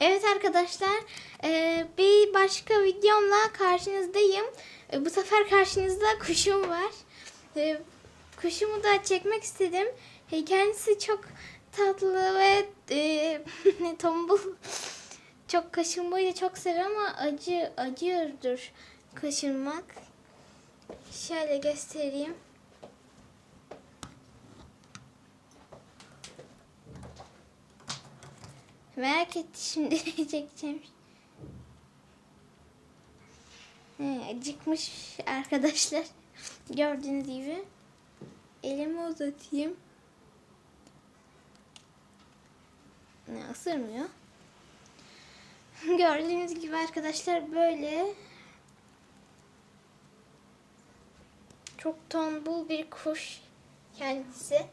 Evet arkadaşlar e, bir başka videomla karşınızdayım. E, Bu sefer karşınızda kuşum var. E, Kuşumu da çekmek istedim. Kendisi çok tatlı ve tombul. Çok kaşınmayı da çok sever ama acı acıyordur kaşınmak. Şöyle göstereyim. Merak etti şimdi çekeceğim. He, acıkmış arkadaşlar. Gördüğünüz gibi. Elimi uzatayım. Ne ısırmıyor. Gördüğünüz gibi arkadaşlar böyle çok tombul bir kuş kendisi.